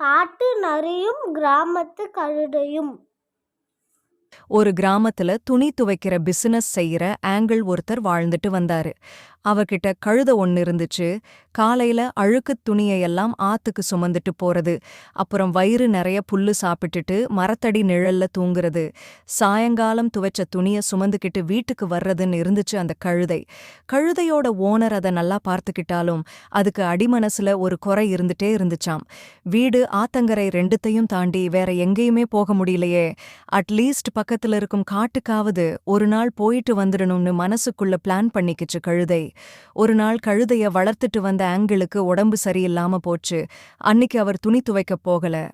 காட்டு நரியும் கிராமத்து கழுதையும். ஒரு கிராமத்துல துணி துவைக்கிற பிசினஸ் செய்யற ஆங்கிள் ஒருத்தர் வாழ்ந்துட்டு வந்தாரு. அவகிட்ட கழுத ஒன்னு இருந்துச்சு. காலையில அழுக்குத் துணியையெல்லாம் ஆத்துக்கு சுமந்துட்டு போறது. அப்புறம் வயிறு நிறைய புல்லு சாப்பிட்டுட்டு மரத்தடி நிழல்ல தூங்குறது. சாயங்காலம் துவைச்ச துணிய சுமந்துக்கிட்டு வீட்டுக்கு வர்றதுன்னு இருந்துச்சு அந்த கழுதை. கழுதையோட ஓனர் அதை நல்லா பார்த்துக்கிட்டாலும் அதுக்கு அடிமனசுல ஒரு குறை இருந்துட்டே இருந்துச்சாம். வீடு ஆத்தங்கரை ரெண்டுத்தையும் தாண்டி வேற எங்கேயுமே போக முடியலையே. அட்லீஸ்ட் பக்கத்துல இருக்கும் காட்டுக்காவது ஒரு நாள் போயிட்டு வந்துடணும்னு மனசுக்குள்ள பிளான் பண்ணிக்கிச்சு கழுதை. ஒரு நாள் கழுதைய வளர்த்துட்டு வந்த ஆங்கிளுக்கு உடம்பு சரியில்லாம போச்சு. அன்னிக்கு அவர் துணி துவைக்கப் போகல.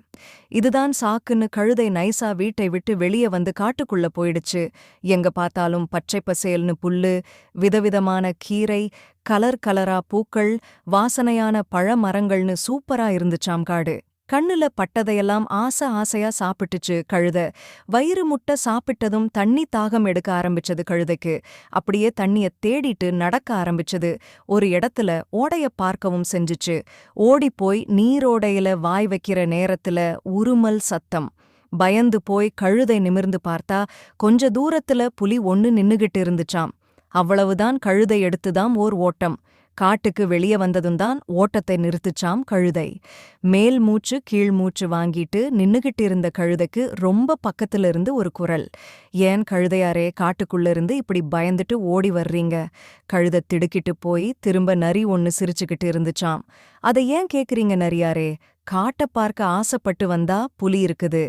இதுதான் சாக்குன்னு கழுதை நைசா வீட்டை விட்டு வெளியே வந்து காட்டுக்குள்ள போயிடுச்சு. எங்க பார்த்தாலும் பச்சை பசேல்னு புல்லு விதவிதமான கீரை கலர் கலரா பூக்கள் வாசனையான பழமரங்கள்னு சூப்பரா இருந்துச்சாம் காடு. கண்ணுல பட்டதையெல்லாம் ஆசை ஆசையா சாப்பிட்டுச்சு கழுத. வயிறு முட்டை சாப்பிட்டதும் தண்ணி தாகம் எடுக்க ஆரம்பிச்சது கழுதைக்கு. அப்படியே தண்ணிய தேடிட்டு நடக்க ஆரம்பிச்சது. ஒரு இடத்துல ஓடைய பார்க்கவும் செஞ்சுச்சு. ஓடிப்போய் நீரோடையில வாய் வைக்கிற நேரத்துல உருமல் சத்தம். பயந்து போய் கழுதை நிமிர்ந்து பார்த்தா கொஞ்ச தூரத்துல புலி ஒன்னு நின்னுகிட்டு இருந்துச்சாம். அவ்வளவுதான் கழுதை எடுத்துதாம் ஓர் ஓட்டம். காட்டுக்கு வெளியே வந்ததும்தான் ஓட்டத்தை நிறுத்துச்சாம் கழுதை. மேல் மூச்சு கீழ் மூச்சு வாங்கிட்டு நின்னுகிட்டு இருந்த கழுதைக்கு ரொம்ப பக்கத்துல இருந்து ஒரு குரல். ஏன் கழுதையாரே காட்டுக்குள்ள இருந்து இப்படி பயந்துட்டு ஓடி வர்றீங்க? கழுதை திடுக்கிட்டு போய் திரும்ப நரி ஒன்னு சிரிச்சுக்கிட்டு இருந்துச்சாம். அதை ஏன் கேக்குறீங்க நரியாரே? காட்ட பார்க்க ஆசைப்பட்டு வந்தா புலி இருக்குது.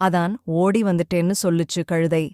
அதான் ஓடி வந்துட்டேன்னு சொல்லுச்சு கழுதை.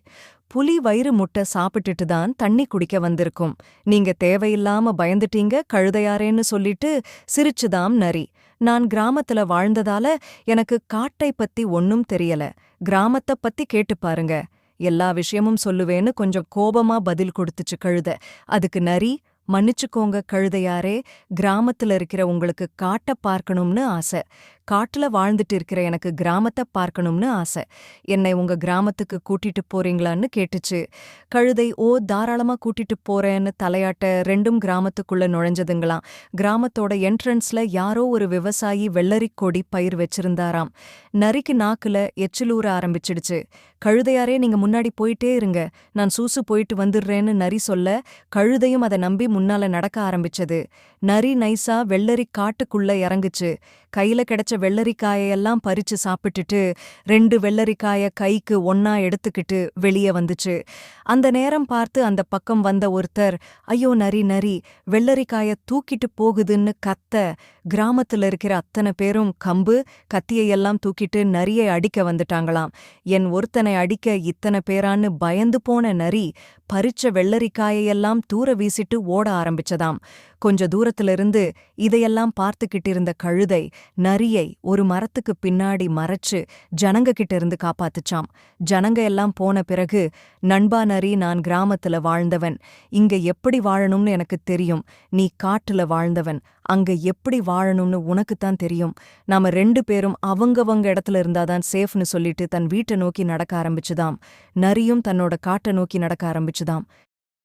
புலி வயிறு முட்டை சாப்பிட்டுட்டு தான் தண்ணி குடிக்க வந்திருக்கும். நீங்க தேவையில்லாம பயந்துட்டீங்க கழுதையாரேன்னு சொல்லிட்டு சிரிச்சுதாம் நரி. நான் கிராமத்துல வாழ்ந்ததால எனக்கு காட்டை பத்தி ஒன்னும் தெரியல. கிராமத்தை பத்தி கேட்டு பாருங்க. எல்லா விஷயமும் சொல்லுவேன்னு கொஞ்சம் கோபமா பதில் கொடுத்துச்சு கழுத. அதுக்கு நரி மன்னிச்சுக்கோங்க கழுதையாரே கிராமத்துல இருக்கிற உங்களுக்கு காட்ட பார்க்கணும்னு ஆசை. காட்டுல வாழ்ந்துட்டு இருக்கிற எனக்கு கிராமத்தை பார்க்கணும்னு ஆசை. என்னை உங்க கிராமத்துக்கு கூட்டிட்டு போறீங்களான்னு கேட்டுச்சு. கழுதை ஓ தாராளமா கூட்டிட்டு போறேன்னு தலையாட்ட ரெண்டும் கிராமத்துக்குள்ள நுழைஞ்சதுங்களாம். கிராமத்தோட என்ட்ரன்ஸ்ல யாரோ ஒரு விவசாயி வெள்ளரிக் கொடி பயிர் வச்சிருந்தாராம். நரிக்கு நாக்குல எச்சிலூற ஆரம்பிச்சிடுச்சு. கழுதையாரே நீங்க முன்னாடி போயிட்டே இருங்க. நான் சூசு போயிட்டு வந்துடுறேன்னு நரி சொல்ல கழுதையும் அதை நம்பி முன்னால நடக்க ஆரம்பிச்சது. நரி நைசா வெள்ளரி காட்டுக்குள்ள இறங்குச்சு. கையில கிடைச்ச வெள்ளரிக்காயெல்லாம் பறிச்சு சாப்பிட்டுட்டு ரெண்டு வெள்ளரிக்காய கைக்கு ஒன்னா எடுத்துக்கிட்டு வெளியே வந்துச்சு. அந்த நேரம் பார்த்து அந்த பக்கம் வந்த ஒருத்தர் ஐயோ நரி நரி வெள்ளரிக்காய தூக்கிட்டு போகுதுன்னு கத்த. கிராமத்துல இருக்கிற அத்தனை பேரும் கம்பு கத்தியையெல்லாம் தூக்கிட்டு நரியை அடிக்க வந்துட்டாங்களாம். என் ஒருத்தனை அடிக்க இத்தனை பேரான்னு பயந்து போன நரி பறிச்ச வெள்ளரிக்காயையெல்லாம் தூர வீசிட்டு ஓட ஆரம்பிச்சதாம். கொஞ்ச தூரத்துல இருந்து இதையெல்லாம் பார்த்துக்கிட்டு இருந்த கழுதை நரியை ஒரு மரத்துக்கு பின்னாடி மறைச்சு ஜனங்க கிட்ட இருந்து காப்பாத்துச்சாம். ஜனங்க எல்லாம் போன பிறகு நண்பா நரி நான் கிராமத்துல வாழ்ந்தவன். இங்க எப்படி வாழணும்னு எனக்கு தெரியும். நீ காட்டுல வாழ்ந்தவன். அங்க எப்படி வாழணும்னு உனக்குத்தான் தெரியும். நாம ரெண்டு பேரும் அவங்கவங்க இடத்துல இருந்தாதான் சேஃப்னு சொல்லிட்டு தன் வீட்டை நோக்கி நடக்க ஆரம்பிச்சுதாம். நரியும் தன்னோட காட்டை நோக்கி நடக்க ஆரம்பிச்சுதாம்.